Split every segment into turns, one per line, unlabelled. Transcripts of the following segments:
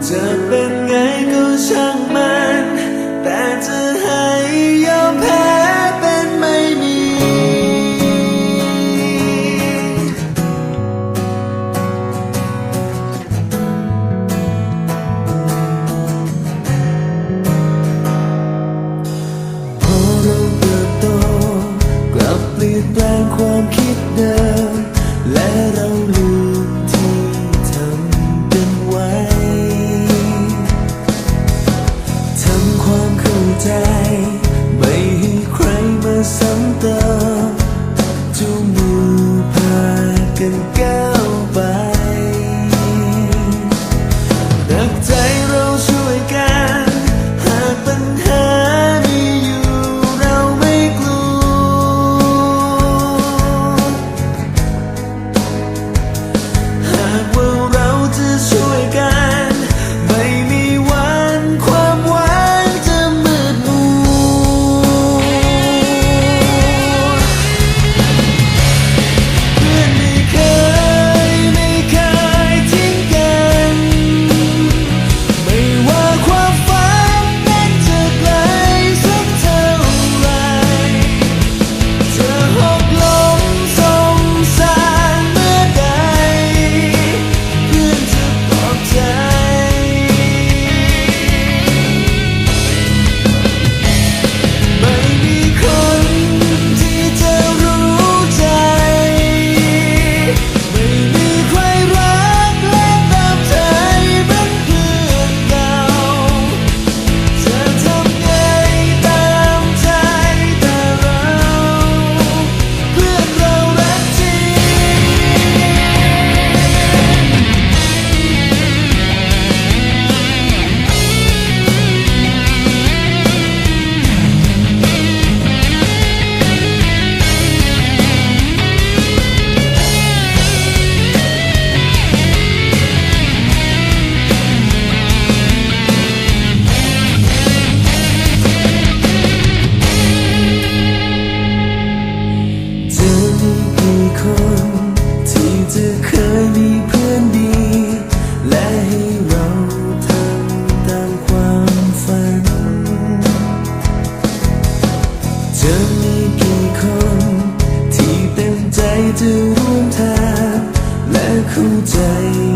这份爱够浪漫，但只。time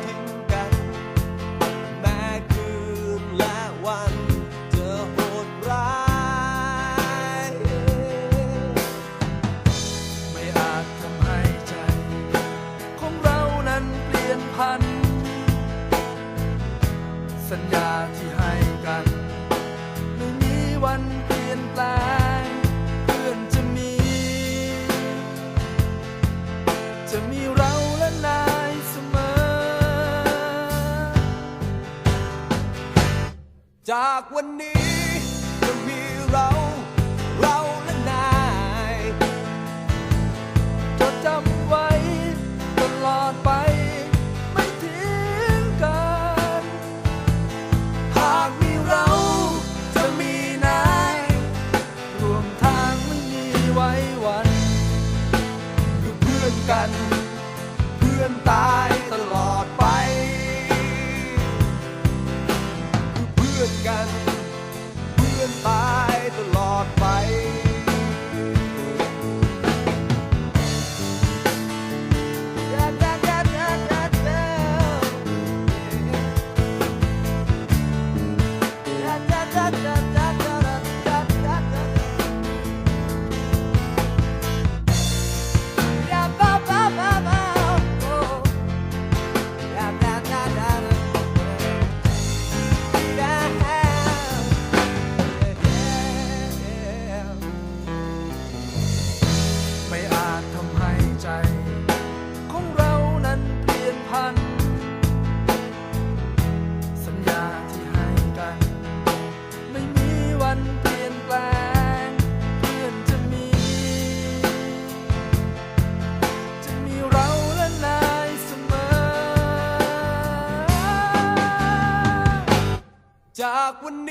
จะมีเราและนายเสมอ
จากวันนี้จะมีเรา looking by the law. Aquanine.